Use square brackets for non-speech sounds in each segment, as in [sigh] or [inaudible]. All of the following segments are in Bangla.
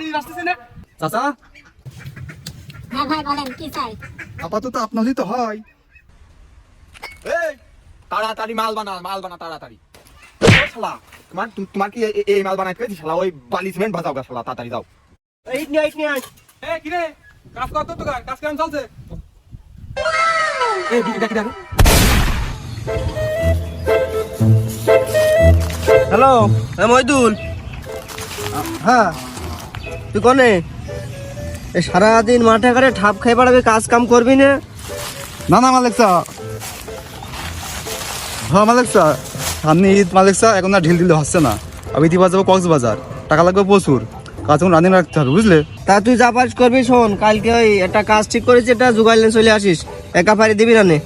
না? চাচা? হ্যাঁ ভাই বলেন কি চাই? আপাতত আপনারই তো হয়। এই তাড়াতাড়ি মাল বানা মাল বানা তাড়াতাড়ি। শালা তোমার তোমার কি এ- এ- এই মাল বানাইতে পেরেছি শালা? ওই বালি সিমেন্ট বাজাও গা শালা তাড়াতাড়ি যাও। এই নিয়ে আইস নিয়ে এ কি রে? কাজ কর তো তো কাজ কেমন চলছে? এই দেখি দেখি দেখি হ্যালো হ্যাঁ মইদুল হ্যাঁ। তুই কনে? এ সারাদিন মাঠে ঘাটে ঠাপ খাই পাড়াবে কাজ কাম করবি না। না না মালিক স্যার। হ্যাঁ মালিক স্যার। সামনে ঈদ মালিক স্যার এখন আর ঢিল দিলে হচ্ছে না। আমি দিবা যাব কক্সবাজার। টাকা লাগবে প্রচুর। কাজ এখন রানিং রাখতে হবে বুঝলে? তা তুই যা পারিস করবি শোন কালকে ওই একটা কাজ ঠিক করেছি এটা জুগাইলেন চলে আসিস। একা পারি দিবি না নে।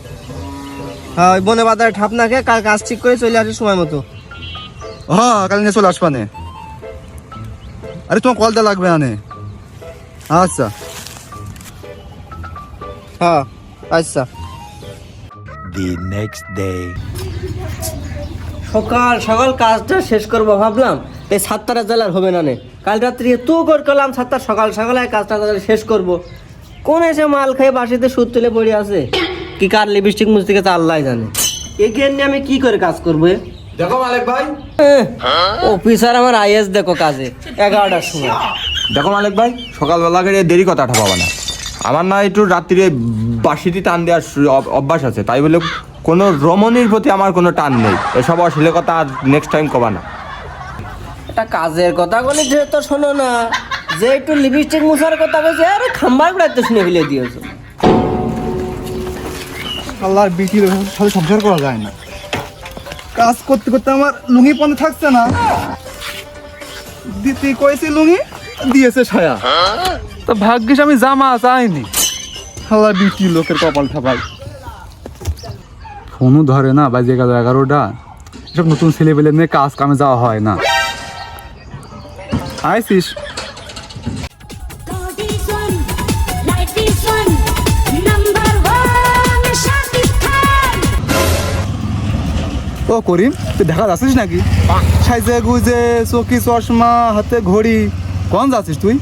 হ্যাঁ ওই বনে বাজারে ঠাপ না খেয়ে কাল কাজ ঠিক করে চলে আসিস সময় মতো। হ্যাঁ কাল নিয়ে চলে আসবানে আরে তোমার কলটা লাগবে আনে। আচ্ছা। হ্যাঁ আচ্ছা। দি next ডে সকাল সকাল কাজটা শেষ করব ভাবলাম এই সাতটার জেলার হবে না নে। কাল রাত্রি তো কর করলাম সাতটা সকাল সকালে কাজটা শেষ করব। কোন এসে মাল খেয়ে বাসিতে সুদ তুলে পড়ে আছে? কি কার লিপস্টিক মুস্তিকে তা আল্লাহ জানে। এগিয়ে নিয়ে আমি কি করে কাজ করব এ? দেখো মালিক ভাই। অফিসার আমার আইএস দেখো কাজে এগারোটার সময়। দেখো মালিক ভাই সকালবেলা করে দেরি কথাটা পাবা না। আমার না একটু রাত্রিরে বাসিটি টান দেওয়ার অভ্যাস আছে তাই বলে কোনো রমণীর প্রতি আমার কোনো টান নেই। এসব অশ্লীল কথা আর নেক্সট টাইম কবা না। এটা কাজের কথা বলি যে তো শোনো না যে একটু লিপস্টিক মুছার কথা বলছে আরে খাম্বার বেড়াতে শুনে ফেলে দিয়েছ। আল্লাহর বিটির সাথে সংসার করা যায় না। কাজ করতে করতে আমার লুঙ্গি পনে থাকছে না। দিতে কয়েছে লুঙ্গি? দিয়েছে ছায়া। তো ভাগ্যিস আমি জামা চাইনি। আল্লাহ বিটি লোকের কপালটা ভাই। ফোনও ধরে না বাজে গেল এগারোটা। এসব নতুন ছেলে পেলে নিয়ে কাজ কামে যাওয়া হয় না। আইসিস? ও করিম তুই দেখা যাচ্ছিস নাকি? সাইজে গুজে চকি চশমা হাতে ঘড়ি কোন যাচ্ছিস তুই?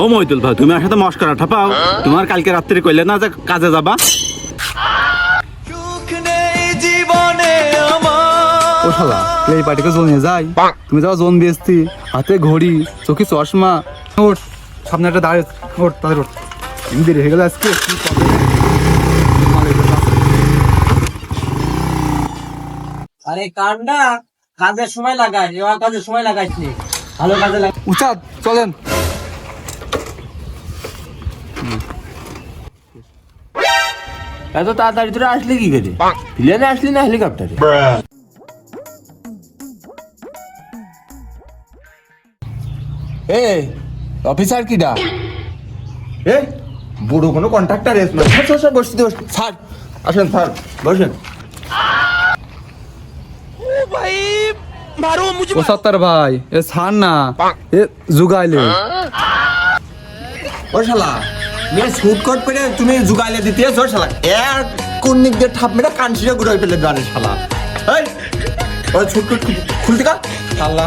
ও মইদুল ভাই তুমি আমার সাথে মস্করা ঠাপাও তোমার কালকে রাত্রি কইলে না যে কাজে যাবা? ও শালা এই পার্টিকে জোন যাই তুমি যাও জোন বেচতি হাতে ঘড়ি চোখে চশমা ওঠ সামনে একটা দাঁড়িয়ে ওঠ তাদের ওঠ। এমনি দেরি হয়ে গেল আজকে কি করবে? আরে কান্ডা কাজের সময় লাগাই এবার কাজের সময় লাগাইছি। ভালো কাজে লাগাই উচাদ চলেন। এত তাড়াতাড়ি তোরা আসলি কি করে? প্লেনে আসলি না হেলিকপ্টারে? এ অফিসার কিডা? এ বুড়ো কোনো কন্ট্রাক্টর এস না। স্যার বসতে বসতে। স্যার আসেন স্যার বসেন। ও সত্তর ভাই এ ছাড় না এ জুগাইলে। ও শালা মেয়ে স্যুট কোট পরে তুমি জুগাইলে দিতে শালা। এক কোন দিক দিয়ে ঠাপ মেরে কান ছিঁড়ে ঘুরে ফেলে শালা। এই কোট খুলতে কা শালা।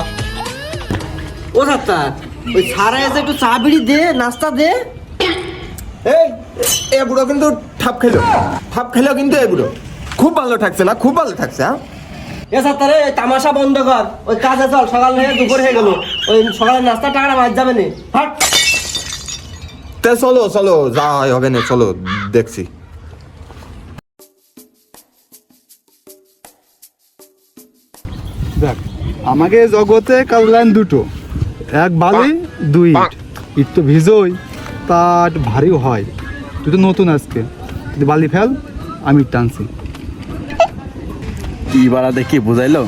ও সাত্তা ওই সারা এসে একটু চা বিড়ি দে নাস্তা দে। এই এ বুড়ো কিন্তু ঠাপ খেলো। ঠাপ খেলো কিন্তু এ বুড়ো। খুব ভালো থাকছে না? খুব ভালো থাকছে হ্যাঁ? সাত্তা তামাশা বন্ধ কর। ওই কাজে চল সকাল হয়ে দুপুর হয়ে গেল। ওই সকালে নাস্তা টাকাটা মাছ যাবে না। হাট। তে চলো চলো যা হয় হবে না চলো দেখছি। দেখ আমাকে জগতে কাল লাইন দুটো। এক বালি দুই ইট। ইট তো ভিজোই তার ভারীও হয়। তুই তো নতুন আজকে। তুই বালি ফেল আমি টানছি। কি বাড়া দেখি বুঝাইলো।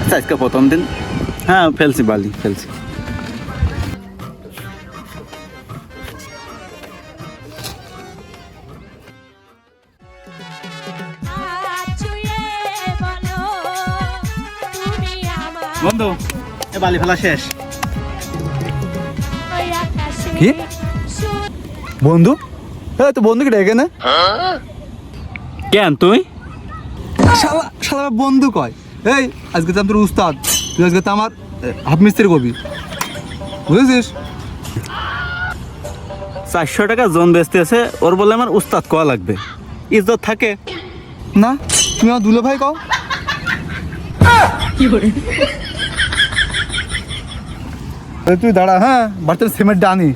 আচ্ছা আজকে প্রথম দিন। হ্যাঁ ফেলছি বালি ফেলছি। ছুঁয়ে বলো তুমি আমার বন্ধু এ বালি ফেলা শেষ। কি? বন্ধু? হ্যাঁ তো বন্ধুকে ডেকে না। কেন তুই? শালা শালা বন্ধু কয়? এই আজকে তো আমি তোর উস্তাদ তুই আজকে তো আমার হাফ মিস্ত্রি কবি। বুঝেছিস? চারশো টাকা জন বেচতে আছে ওর বলে আমার উস্তাদ কোয়া লাগবে। ইজ্জত থাকে? না তুমি আমার দুলো ভাই কও। তুই দাঁড়া হ্যাঁ বাড়িতে সিমেন্ট আনি।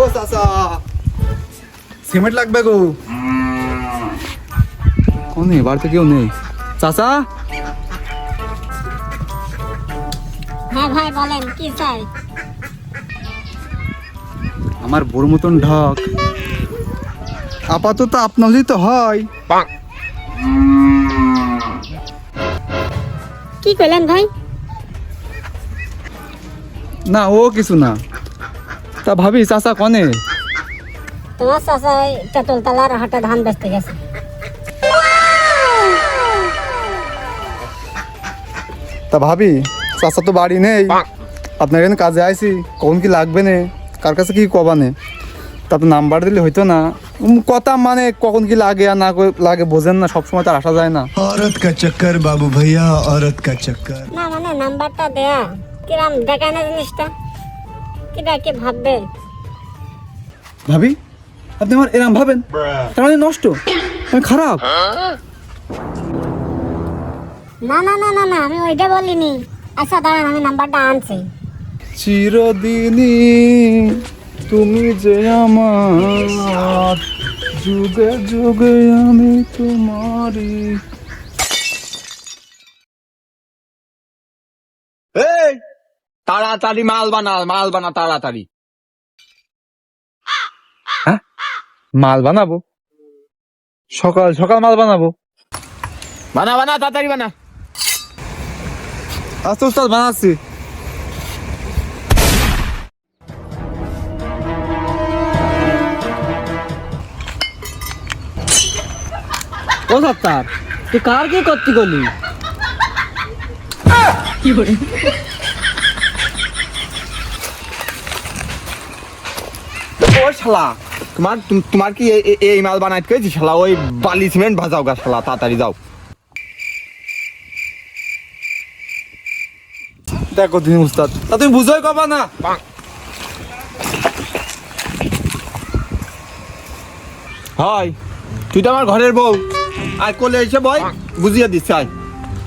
ও চাচা সিমেন্ট লাগবে গো। নেই বাড়িতে কেউ নেই। চাচা? হ্যাঁ ভাই বলেন কি চাই? আমার বড় মতন ঢক। আপাতত আপনারই তো হয়। কি কইলেন ভাই? না ও কিছু না। তা ভাবি চাচা কনে? তোমার চাচা তেঁতুল তলার হাটে ধান বেচতে গেছে। তা ভাবি চাচা তো বাড়ি নেই আপনার এখানে কাজে আইছি কখন কি লাগবে নে কার কাছে কি কবানে তা তো নাম্বার দিলে হইতো না উম, কথা মানে কখন কি লাগে আর না ক- লাগে বোঝেন না সবসময় তার আসা যায় না औरत का चक्कर बाबू भैया औरत का चक्कर না মানে নাম্বারটা দেয়া কিরাম দেখায় না জিনিসটা কিটা কি ভাববে ভাবি আপনি আমার এরম ভাবেন তার মানে নষ্ট আমি খারাপ না না না না না আমি ওইটা বলিনি। আচ্ছা দাঁড়ান আমি নাম্বারটা আনছি। চিরদিনই তুমি যে আমার যুগে যুগে আমি তোমারই। এই তাড়াতাড়ি মাল বানা মাল বানা তাড়াতাড়ি। মাল বানাবো? সকাল সকাল মাল বানাবো? বানা বানা তাড়াতাড়ি বানা। আস্তে উস্তাদ, বানাচ্ছি। কার কি করতে গলি ও শালা, তোমার তুম- তোমার কি এই মাল বানাইতে শালা, ওই বালি সিমেন্ট ভাজাও গা, শালা, তাড়াতাড়ি যাও। দেখো তুমি উস্তাদ। তা তুমি বুঝোই কবা না। হয় তুই তো আমার ঘরের বউ। আর কোলে এসে বই বুঝিয়ে দিচ্ছে আয়।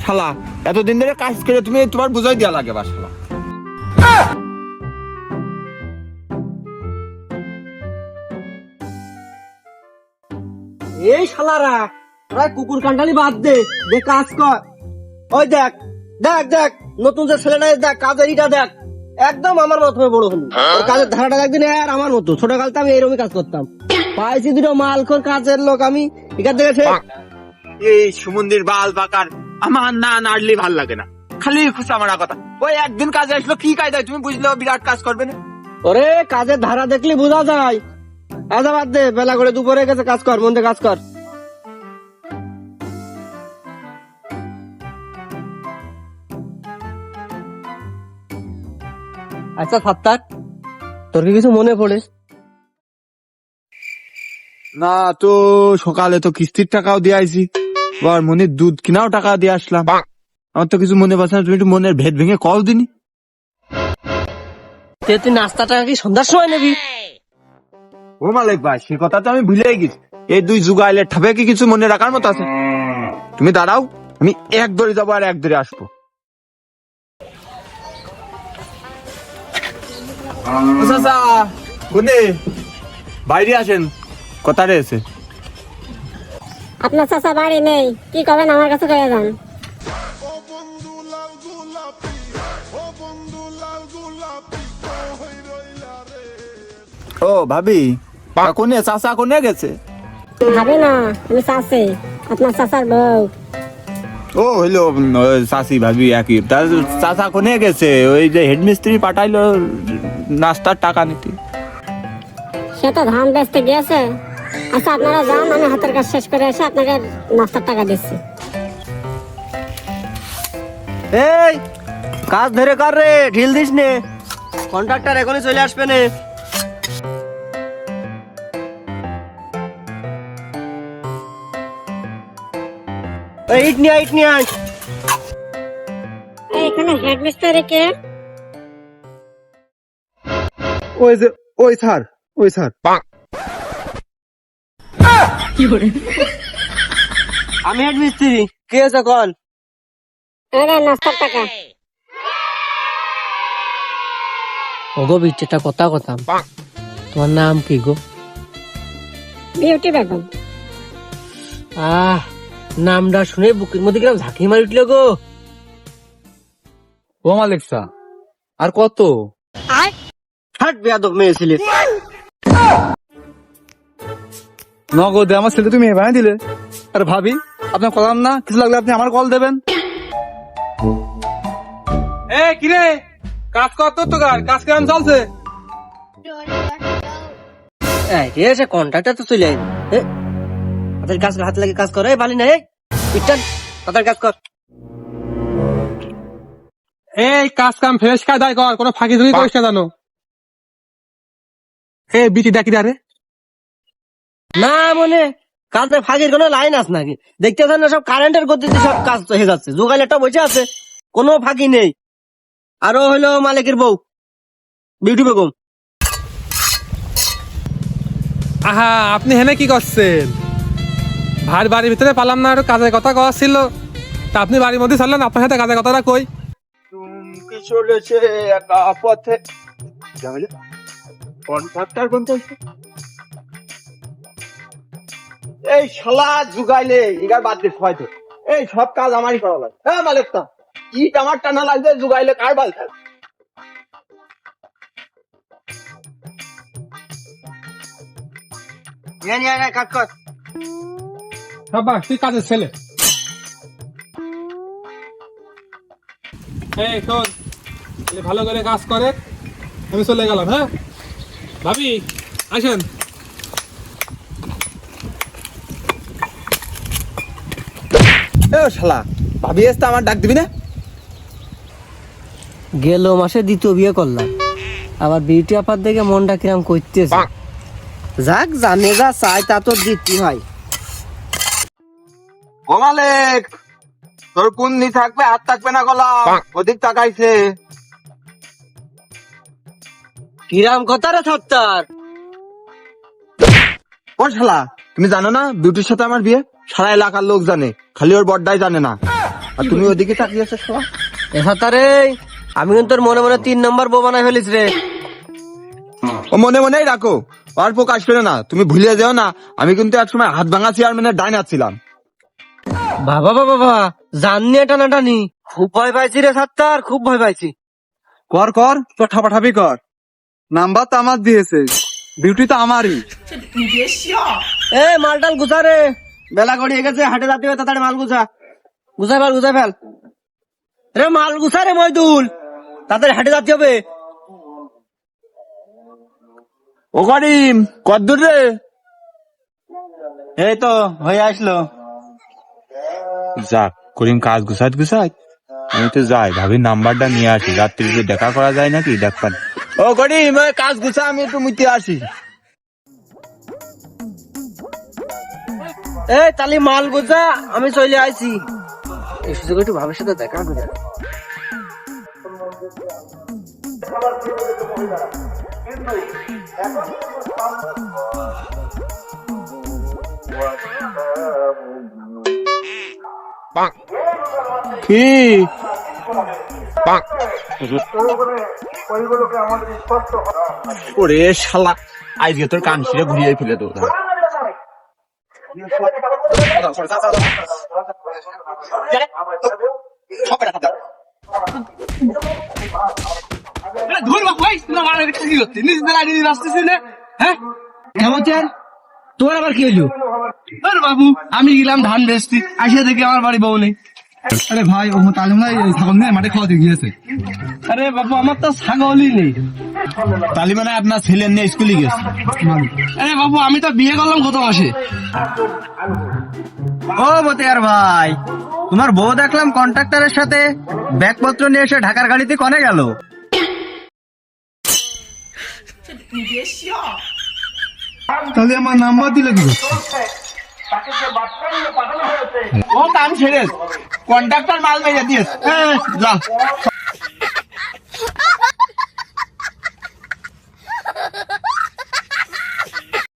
শালা এতদিন ধরে কাজ করে তুমি তোমার বুঝাই দেওয়া লাগে বা শালা। এই শালারা তোরা কুকুর কান্ডালি বাদ দে দে কাজ কর। ওই দেখ দেখ দেখ। নতুন যে ছেলেটা দেখ কাজের ইটা দেখ একদম আমার মতো হয়ে? বড় হলো কাজের ধারাটা একদিন আর আমার মতো। ছোট কালতে আমি এরকমই কাজ করতাম। পাইছি দুটো মালখোর কাজের লোক আমি এখান থেকে এই সুমন্দির বাল বাকার আমার না নাড়লি ভালো লাগে না। খালি খুশি আমার কথা। ওই একদিন কাজে আসলো কি কায়দায়? তুমি বুঝলো বিরাট কাজ করবে না? ওরে কাজের ধারা দেখলি বোঝা যায়। আজা বাদ দে বেলা করে দুপুরে গেছে কাজ কর মন দিয়ে কাজ কর। আচ্ছা সাত্তার তোর কি কিছু মনে পড়ে? না তো সকালে তো কিস্তির টাকাও দিয়ে আইছি। আর মনের দুধ কিনাও টাকা দিয়ে আসলাম। আমার তো কিছু মনে পাচ্ছে না তুমি একটু মনের ভেদ ভেঙে কল দিনি। তে তুই নাস্তাটা কি সন্ধ্যার সময় নেবি? ও মালিক ভাই সে কথা তো আমি ভুলেই গেছি। এই দুই যুগাইলে ঠাবে কি কিছু মনে রাখার মতো আছে? তুমি দাঁড়াও আমি এক ধরে যাব আর এক ধরে আসব। চাচা কোনে? বাইরে আসেন। কথা রয়েছে আপনার চাচা বাড়ি নেই কি করবেন? আমার কাছে কয়ে যান। ও ভাবি কোনে? চাচা কোনে গেছে? ভাবি না আমি চাচি আপনার চাচার বউ। ও হইল উম, ভাবি একই। তা চাচা কোনে গেছে? ওই যে হেডমিস্ত্রি পাঠাইলো নাস্তার টাকা নিতে। সে তো ধান বেচতে গিয়েছে। আচ্ছা আপনারা যান আমি হাতের কাজ শেষ করে এসে আপনাকে নাস্তার টাকা দিচ্ছি। এই কাজ ধরে কর রে ঢিল দিস নে। কন্ট্রাক্টর এখনই চলে আসবে নে। এই ইট নিয়ে ইট নিয়ে এখানে হেড মিস্টারি কে? ওই যে ওই স্যার ওই স্যার। আমি হেড মিস্ত্রি কে আছে কল? আরে নাস্তার টাকা। ওগো বিচ্ছেটা কথা কথা। তোমার নাম কি গো? বিউটি বেগম। আহ নামটা শুনে বুকের মধ্যে কিরম ঝাঁকি মারি উঠল গো। ও মালিকসা আর কত? হাট বেয়াদব মেয়ে ছিলে। নগদে আমার ছেলে তুমি দিলে। আর ভাবি আপনার কলাম না? কিছু লাগলে আপনি আমার কল দেবেন। এ কিরে কাজ কত তো কার কাজ কেমন চলছে? এই ঠিক আছে কন্ট্রাক্টর তো চলে আইন হাতের কাজ হাত লাগে কাজ করে বালি না ইটান হাতের কাজ কর। এই কাজ কাম ফ্রেশ কায়দায় কর কোনো ফাঁকি ঝুঁকি করিস না জানো। এ বিটি ডাকি রে না মনে কাজে ফাঁকির কোনো লাইন আছে নাকি? দেখতেছেন না সব কারেন্টের গতিতে সব কাজ হয়ে যাচ্ছে। যোগালেটা বসে আছে কোনো ফাঁকি নেই। আরও হইল মালিকের বউ বিউটি বেগম। আহা আপনি হেনে কি করছেন? ভাই বাড়ির ভিতরে পালাম না একটু কাজের কথা কওয়া ছিল। তা আপনি বাড়ির মধ্যে চললেন আপনার সাথে কাজের কথাটা কই? কি চলেছে একা পথে? কন্ট্রাক্টর কোন এই শালা জুগাইলে ইগার বাদ দিস হয়তো এই সব কাজ আমারই করা লাগে হ্যাঁ মালিক তা। ইট আমার টানা লাগবে, জুগাইলে কার বাল নিয়ে কাজ কর। বাবা তুই কাজের ছেলে। এই শোন ভালো করে কাজ করে, আমি চলে গেলাম হ্যাঁ? ভাবি আসেন। এ শালা ভাবি এসতে আমার ডাক দিবি না? গেল মাসে দ্বিতীয় বিয়ে করলাম। আবার বিউটি আপার দেখে মনটা কিরাম করতেছে। যাক জানে যা চাই তা তো দিতে হয় তোর কোন নি থাকবে হাত থাকবে না গলা ওদিক তাকাইছে। কিরাম কথা রে থাকতার ও শালা তুমি জানো না বিউটির সাথে আমার বিয়ে? সারা এলাকার লোক জানে খালি ওর বড়টাই জানে না। আর তুমি ওদিকে তাকিয়েছো শালা? এসাতারে আমি কিন্তু তোর মনে মনে তিন নম্বর বউ বানাই ফেলিস রে। ও মনে মনেই রাখো আর প্রকাশ করে না তুমি ভুলে যেও না আমি কিন্তু একসময় হাত ভাঙা চেয়ারম্যানের ডাইনার ছিলাম। বাবা বাবা বাবা জাননি এটা না টানি খুব ভয় পাইছি রে সাত্তার খুব ভয় পাইছি। কর কর তো ঠাপাঠাপি কর। নাম্বার তো আমার দিয়েছে। বিউটি তো আমারই। এ মালটাল গুছা রে। বেলা গড়িয়ে গেছে হাটে যাতে হবে তাড়াতাড়ি মাল গুছা। গুছা ফেল গুছা ফেল। রে মাল গুছা রে মইদুল। তাড়াতাড়ি হাটে যাতে হবে। ও করিম কদ্দুর রে? এই তো হয়ে আসলো। যাক করিম কাজ গুছাত গুছাত আমি তো যাই ভাবি নাম্বারটা নিয়ে আসি। রাত্রি দেখা করা যায় নাকি? দেখবেন ও করিম ওই কাজ গুছা আমি একটু মুইতে আসি এ তালি মাল গুছা আমি চলে আইছি। এই সুযোগ একটু ভাবের সাথে দেখা করে কি? ওরে শালা আজকে তোর কান ছিঁড়ে ঘুরিয়ে ফেলে তো তোর আবার কি হইল? আরে বাবু আমি গেলাম ধান বেচতে। আসিয়া দেখি আমার বাড়ি বউ নেই। আরে ভাই ও তাহলে না ছাগল নিয়ে মাঠে খাওয়াতে গিয়েছে। আরে বাবু আমার তো ছাগলই নেই। তালি মানে আপনার ছেলের নিয়ে স্কুলে গেছে আরে বাবু আমি তো বিয়ে করলাম গত মাসে। ও মতিয়ার ভাই তোমার বউ দেখলাম কন্ট্রাক্টরের সাথে ব্যাগপত্র নিয়ে এসে ঢাকার গাড়িতে কনে গেল। তাহলে আমার নাম্বার দিলে কি? তাকে যে বাচ্চা পাঠানো হয়েছে। ও কাম ছেড়েছ কন্ট্রাক্টর মাল মেরে দিয়েছ যা। [laughs]